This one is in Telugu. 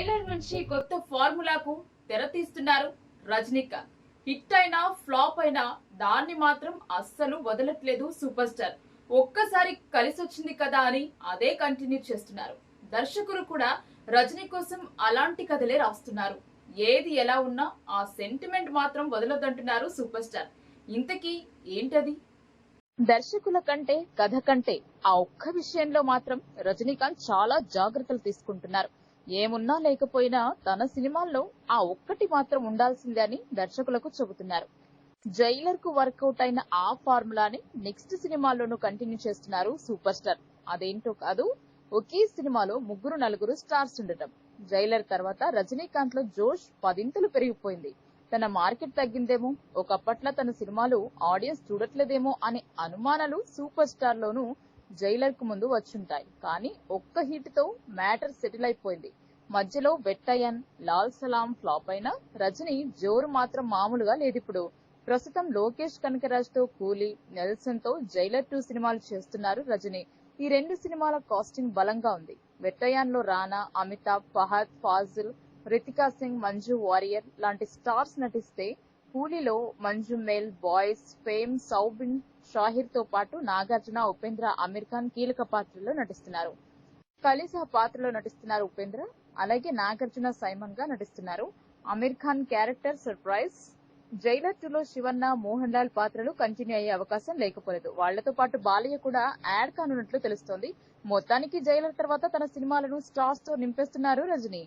విదేశీ కొత్త ఫార్ములాకు తెర తీస్తున్నారు రజనీకాంత్ హిట్ అయినా ఫ్లాప్ అయినా దాన్ని మాత్రం అస్సలు వదలట్లేదు సూపర్ స్టార్ ఒక్కసారి కలిసి వచ్చింది కదా అని అదే కంటిన్యూ చేస్తున్నారు. దర్శకులు కూడా రజనీ కోసం అలాంటి కథలే రాస్తున్నారు. ఏది ఎలా ఉన్నా ఆ సెంటిమెంట్ మాత్రం వదలొద్దంటున్నారు సూపర్ స్టార్ ఇంతకీ ఏంటది? దర్శకుల కంటే కథ కంటే ఆ ఒక్క విషయంలో మాత్రం రజనీకాంత్ చాలా జాగ్రత్తలు తీసుకుంటున్నారు. ఏమున్నా లేకపోయినా తన సినిమాల్లో ఆ ఒక్కటి మాత్రం ఉండాల్సిందే అని దర్శకులకు చెబుతున్నారు. జైలర్కు వర్కౌట్ అయిన ఆ ఫార్ములాని నెక్స్ట్ సినిమాల్లోనూ కంటిన్యూ చేస్తున్నారు సూపర్ స్టార్. అదేంటో కాదు ఒకే సినిమాలో ముగ్గురు నలుగురు స్టార్స్ ఉండటం. జైలర్ తర్వాత రజనీకాంత్లో జోష్ పదింతలు పెరిగిపోయింది. తన మార్కెట్ తగ్గిందేమో ఒకప్పట్లో తన సినిమాలు ఆడియన్స్ చూడట్లేదేమో అనే అనుమానాలు సూపర్ స్టార్ లోనూ జైలర్కు ముందు వచ్చుంటాయి. కానీ ఒక్క హిట్తో మ్యాటర్ సెటిల్ అయిపోయింది. మధ్యలో వెట్టయన్ లాల్ సలాం ఫ్లాప్ అయినా రజనీ జోరు మాత్రం మామూలుగా లేదిప్పుడు ప్రస్తుతం లోకేష్ కనకరాజ్తో కూలీ నెల్సన్తో జైలర్ టూ సినిమాలు చేస్తున్నారు రజనీ. ఈ రెండు సినిమాల కాస్టింగ్ బలంగా ఉంది. వెట్టయాన్లో రానా అమితాబ్ ఫహద్ ఫాజిల్ రితికా సింగ్ మంజు వారియర్ లాంటి స్టార్స్ నటిస్తే కూలీలో మంజుమేల్ బాయ్స్ ఫేమ్ సౌబిన్ షాహిర్తో పాటు నాగార్జున ఉపేంద్ర అమీర్ ఖాన్ కీలక పాత్రలో నటిస్తున్నారు. కలిసా పాత్రలో నటిస్తున్నారు ఉపేంద్ర అలాగే నాగార్జున సైమన్గా నటిస్తున్నారు. Aamir Khan character surprise. Jailer టూలో శివన్న మోహన్ లాల్ పాత్రలు కంటిన్యూ అయ్యే అవకాశం లేకపోలేదు. వాళ్ళతో పాటు బాలయ్య కూడా యాడ్ కానున్నట్లు తెలుస్తోంది. మొత్తానికి జైలర్ తర్వాత తన సినిమాలను స్టార్స్తో నింపేస్తున్నారు రజనీ.